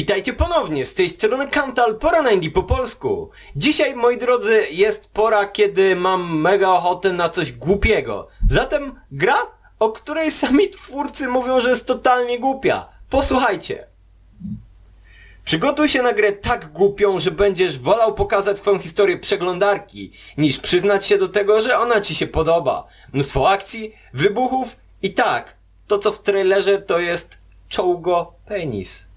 Witajcie ponownie, z tej strony Kantal, pora na indie po polsku. Dzisiaj, moi drodzy, jest pora, kiedy mam mega ochotę na coś głupiego. Zatem gra, o której sami twórcy mówią, że jest totalnie głupia. Posłuchajcie. Przygotuj się na grę tak głupią, że będziesz wolał pokazać swoją historię przeglądarki, niż przyznać się do tego, że ona ci się podoba. Mnóstwo akcji, wybuchów i tak, to co w trailerze to jest czołgo penis.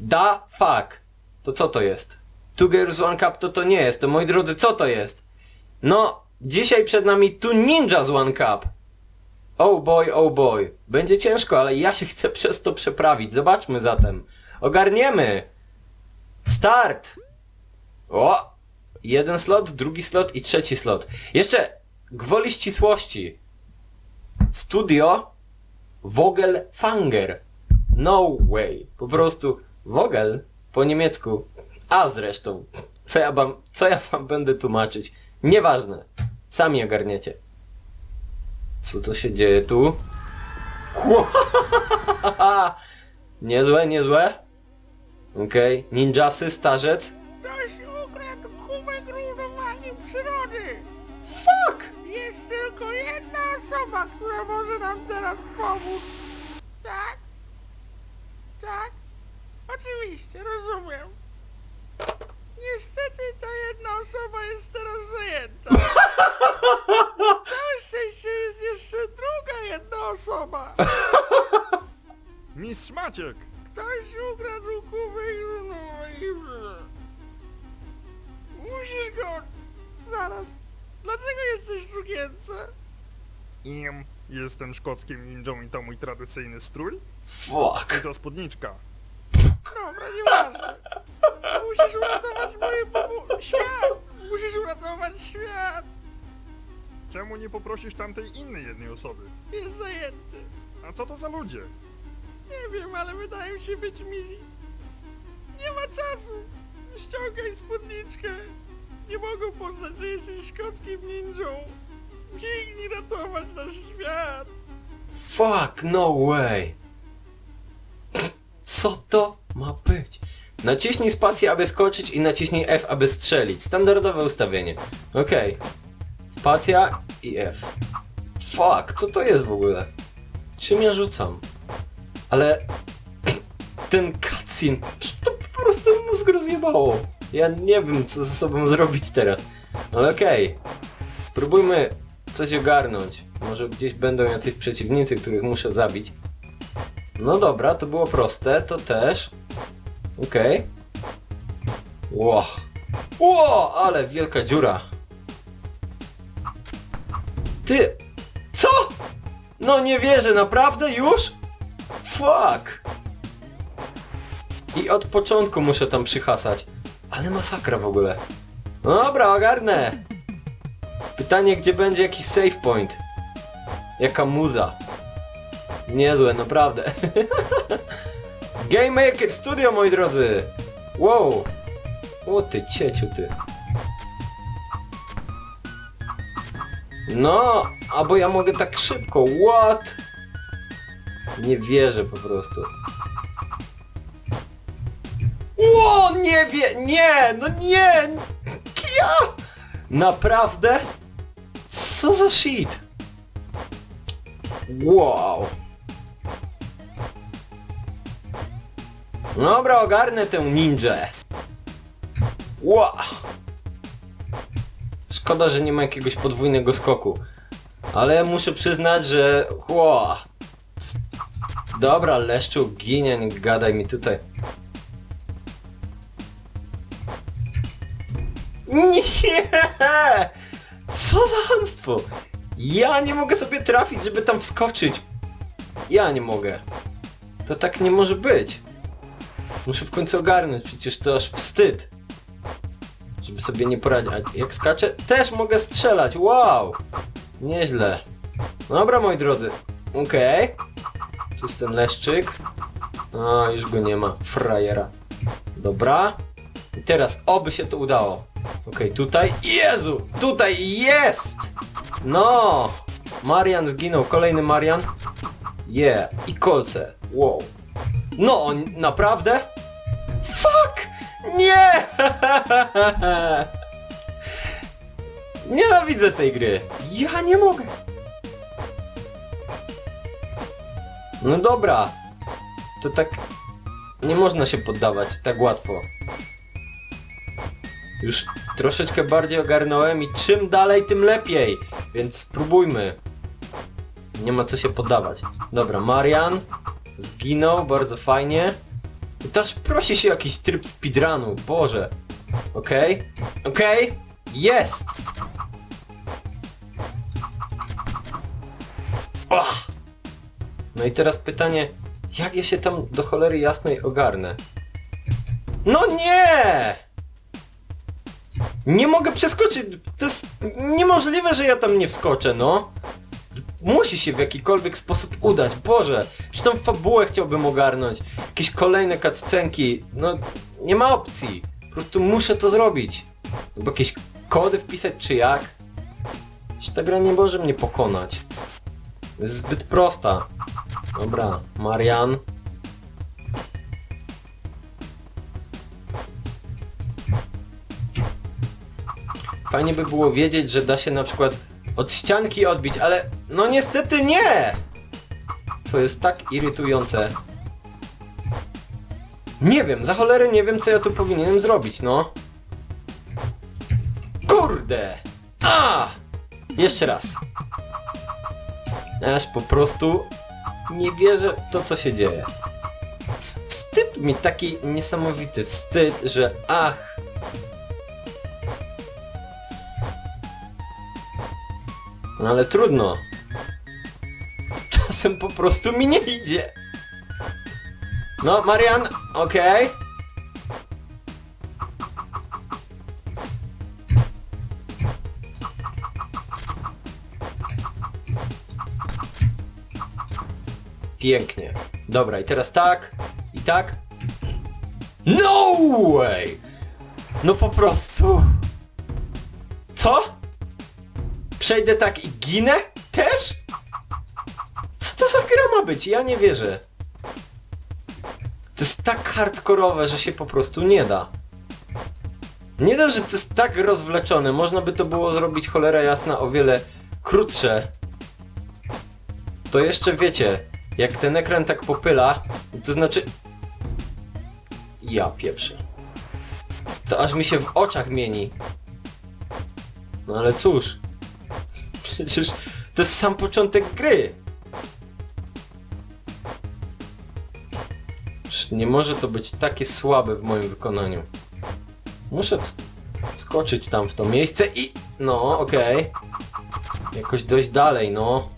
Da fuck. To co to jest? Two Girls One Cup to to nie jest. To moi drodzy, co to jest? No, dzisiaj przed nami Two Ninjas One Cup. Oh boy, oh boy. Będzie ciężko, ale ja się chcę przez to przeprawić. Zobaczmy zatem. Ogarniemy. Start. O! Jeden slot, drugi slot i trzeci slot. Jeszcze gwoli ścisłości. Studio Vogel Fanger. No way. Po prostu Vogel po niemiecku. A zresztą. Co ja wam, co ja wam będę tłumaczyć? Nieważne. Sami ogarniecie. Co to się dzieje tu? niezłe, niezłe. Okej. Ninjasy, starzec. Ktoś ukradł kubek równowagi przyrody! Fuck! Jest tylko jedna osoba, która może nam teraz pomóc. Tak? Tak? Oczywiście, rozumiem. Niestety ta jedna osoba jest teraz zajęta. Całe szczęście jest jeszcze druga jedna osoba. Mistrz Maciek! Ktoś ukradł kubek przyrody. Musisz go... Zaraz. Dlaczego jesteś w sukience? Im. Jestem szkockim ninją i to mój tradycyjny strój. I Fuck. to spódniczka. Dobra, nieważne. Musisz uratować moje. Świat! Musisz uratować świat! Czemu nie poprosisz tamtej innej jednej osoby? Jest zajęty. A co to za ludzie? Nie wiem, ale wydają się być mili. Nie ma czasu. Ściągaj spódniczkę. Nie mogą poznać, że jesteś szkockim ninją. Biegnij ratować nasz świat. Fuck, no way. Co to ma być? Naciśnij spację, aby skoczyć i naciśnij F, aby strzelić. Standardowe ustawienie. Okej. Spacja i F. Fuck, co to jest w ogóle? Czym ja rzucam? Ale... Ten cutscene... To po prostu mózg rozjebało. Ja nie wiem, co ze sobą zrobić teraz. Ale okej. Spróbujmy coś ogarnąć. Może gdzieś będą jacyś przeciwnicy, których muszę zabić. No dobra, to było proste, to też. Okej. Ło. Ło, ale wielka dziura. Ty! Co? No nie wierzę, naprawdę już? Fuck! I od początku muszę tam przyhasać. Ale masakra w ogóle. No dobra, ogarnę. Pytanie, gdzie będzie jakiś save point? Jaka muza? Niezłe, naprawdę. Game Maker Studio, moi drodzy! Wow! O ty cieciu ty. No, albo ja mogę tak szybko, what? Nie wierzę po prostu. Ło, nie wie, nie, no nie! Ja! Naprawdę? Co za shit? Wow. Dobra, ogarnę tę ninję. Wow. Szkoda, że nie ma jakiegoś podwójnego skoku. Ale muszę przyznać, że... Wow. Dobra, leszczu, ginie, nie gadaj mi tutaj. Nie! Co za hamstwo! Ja nie mogę sobie trafić, żeby tam wskoczyć. Ja nie mogę. To tak nie może być. Muszę w końcu ogarnąć, przecież to aż wstyd. Żeby sobie nie poradzić. Jak skaczę, też mogę strzelać. Wow! Nieźle. Dobra, moi drodzy. Okej. Tu jest ten leszczyk. A, już go nie ma. Frajera. Dobra. I teraz oby się to udało. Okej, tutaj. Jezu! Tutaj jest! No! Marian zginął. Kolejny Marian. Yeah. I kolce. Wow. No, naprawdę? Nie! Nienawidzę tej gry. Ja nie mogę. No dobra. To tak... Nie można się poddawać tak łatwo. Już troszeczkę bardziej ogarnąłem i czym dalej tym lepiej. Więc spróbujmy. Nie ma co się poddawać. Dobra, Marian zginął, bardzo fajnie. I też prosi się jakiś tryb speedrunu, boże. Okej, okej, jest! Ach! No i teraz pytanie, jak ja się tam do cholery jasnej ogarnę? No nie! Nie mogę przeskoczyć, to jest niemożliwe, że ja tam nie wskoczę, no. Musi się w jakikolwiek sposób udać, Boże! Czy tą fabułę chciałbym ogarnąć? Jakieś kolejne cutscenki, no nie ma opcji. Po prostu muszę to zrobić. Albo jakieś kody wpisać, czy jak? Czy ta gra nie może mnie pokonać? Jest zbyt prosta. Dobra, Marian. Fajnie by było wiedzieć, że da się na przykład od ścianki odbić, ale no niestety nie! To jest tak irytujące. Nie wiem, za cholerę nie wiem co ja tu powinienem zrobić, no. Kurde! A! Jeszcze raz. Aż po prostu nie wierzę w to co się dzieje. Wstyd mi taki niesamowity wstyd, że ach, No ale trudno. Czasem po prostu mi nie idzie. No, Marian, okej. Pięknie. Dobra, i teraz tak, i tak. No way! No po prostu. Co? Przejdę tak i ginę? Też? Co to za gra ma być? Ja nie wierzę. To jest tak hardkorowe, że się po prostu nie da. Nie dość, że to jest tak rozwleczone, można by to było zrobić cholera jasna o wiele krótsze. To jeszcze wiecie, jak ten ekran tak popyla, to znaczy... Ja pieprzę. To aż mi się w oczach mieni. No ale cóż. Przecież to jest sam początek gry. Nie może to być takie słabe w moim wykonaniu. Muszę ws- wskoczyć tam w to miejsce i... No, okej. Jakoś dojść dalej, no.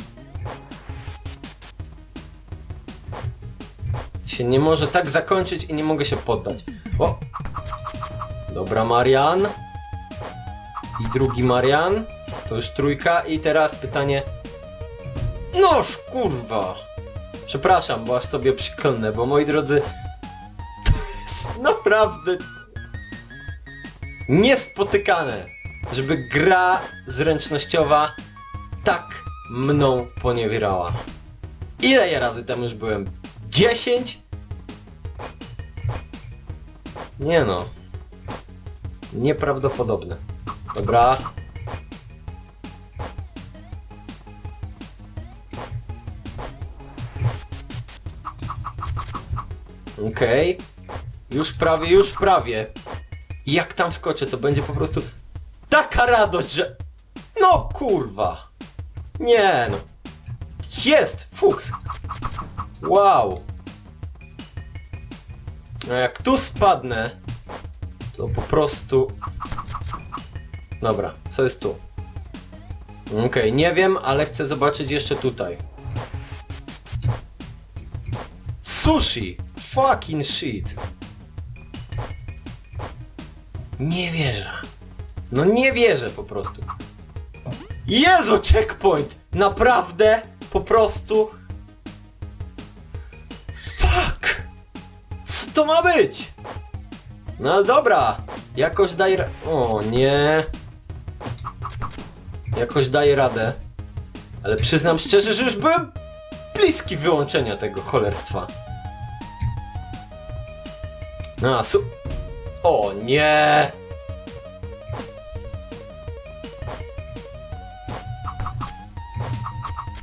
Się nie może tak zakończyć i nie mogę się poddać. O! Dobra, Marian. I drugi Marian. To już trójka i teraz pytanie... Noż kurwa! Przepraszam, bo aż sobie przyklnę, bo moi drodzy... To jest naprawdę... Niespotykane, żeby gra zręcznościowa tak mną poniewierała. Ile ja razy tam już byłem? 10? Nie no. Nieprawdopodobne. Dobra. Okej. Już prawie, już prawie. Jak tam skoczę, to będzie po prostu taka radość, że... No kurwa. Nie no. Jest! Fuks! Wow! A jak tu spadnę, to po prostu... Dobra, co jest tu? Okej, nie wiem, ale chcę zobaczyć jeszcze tutaj. Sushi! Fucking shit! Nie wierzę. No nie wierzę po prostu. Jezu, checkpoint! Naprawdę? Po prostu? Fuck! Co to ma być? No dobra, jakoś daj ra- O nie. Jakoś daję radę. Ale przyznam szczerze, że już byłem bliski wyłączenia tego cholerstwa. A, su... O nie!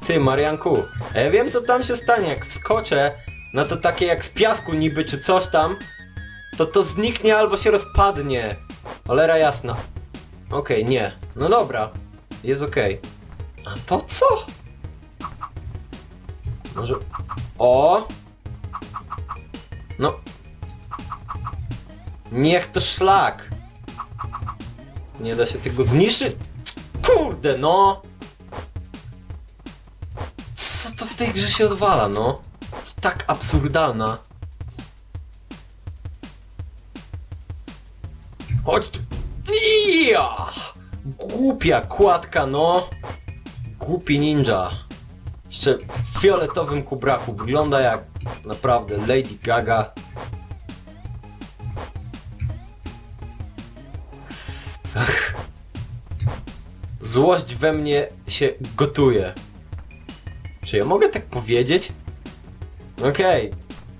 Ty, Marianku, a ja wiem co tam się stanie, jak wskoczę na to takie jak z piasku niby czy coś tam, to to zniknie albo się rozpadnie. Cholera jasna. Okej, nie. No dobra. Jest okej. A to co? Może... O! No. Niech to szlak. Nie da się tego zniszczyć. Kurde, no! Co to w tej grze się odwala, no? Jest tak absurdalna. Chodź tu. Ja! Głupia kładka, no. Głupi ninja. Jeszcze w fioletowym kubraku. Wygląda jak naprawdę Lady Gaga. Złość we mnie się gotuje. Czy ja mogę tak powiedzieć? Okej.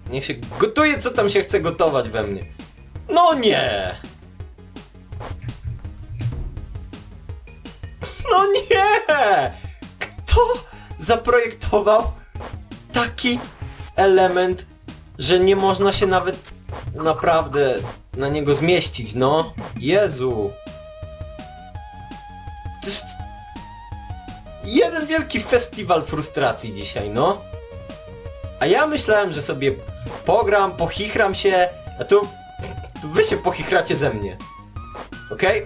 Niech się gotuje, co tam się chce gotować we mnie. No nie! No nie! Kto zaprojektował taki element, że nie można się nawet naprawdę na niego zmieścić, no? Jezu! Wielki festiwal frustracji dzisiaj, no. A ja myślałem, że sobie pogram, pochichram się, a tu, tu wy się pochichracie ze mnie. Okej?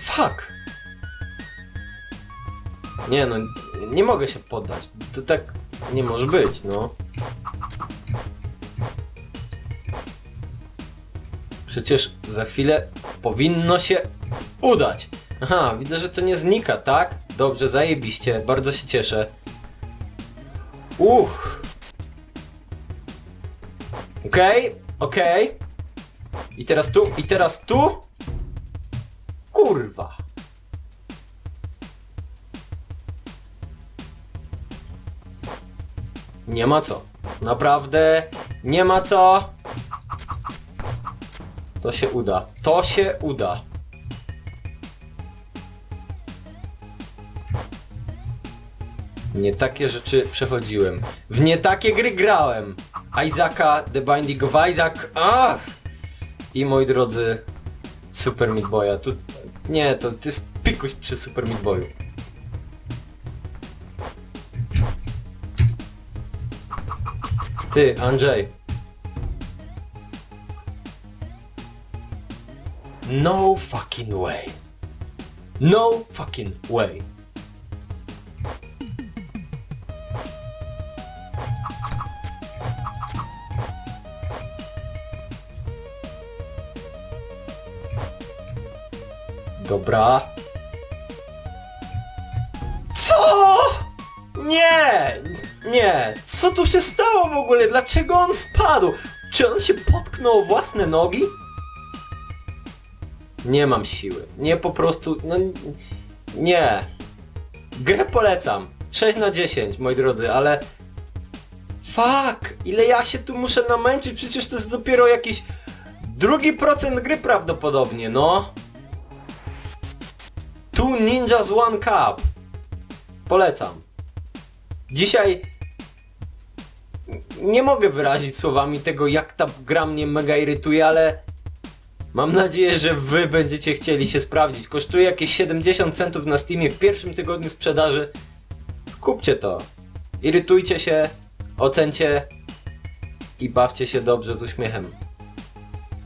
Fuck! Nie no, nie mogę się poddać. To tak nie może być, no. Przecież za chwilę powinno się udać. Aha, widzę, że to nie znika, tak? Dobrze, zajebiście, bardzo się cieszę. Uff. Okej, okej. I teraz tu, i teraz tu. Kurwa. Nie ma co. Naprawdę nie ma co. To się uda. To się uda. Nie takie rzeczy przechodziłem. W nie takie gry grałem. Isaaca, The Binding of Isaac. Ach! I moi drodzy, Super Meat Boya. Tu, nie, to, to jest pikuś przy Super Meat Boyu. Ty, Andrzej. No fucking way. No fucking way. Dobra. Co? Nie! Nie! Co tu się stało w ogóle? Dlaczego on spadł? Czy on się potknął o własne nogi? Nie mam siły. Nie po prostu... No... Nie. Grę polecam. 6 na 10, moi drodzy, ale... Fuck! Ile ja się tu muszę namęczyć? Przecież to jest dopiero jakiś... Drugi procent gry prawdopodobnie, no. Two Ninjas One Cup. Polecam. Dzisiaj nie mogę wyrazić słowami tego, jak ta gra mnie mega irytuje, ale mam nadzieję, że wy będziecie chcieli się sprawdzić. Kosztuje jakieś 70 centów na Steamie w pierwszym tygodniu sprzedaży. Kupcie to. Irytujcie się, ocencie i bawcie się dobrze z uśmiechem.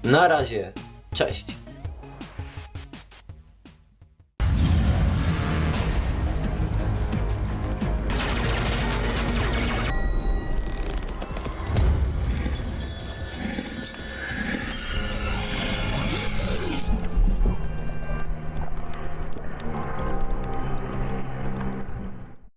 Na razie. Cześć.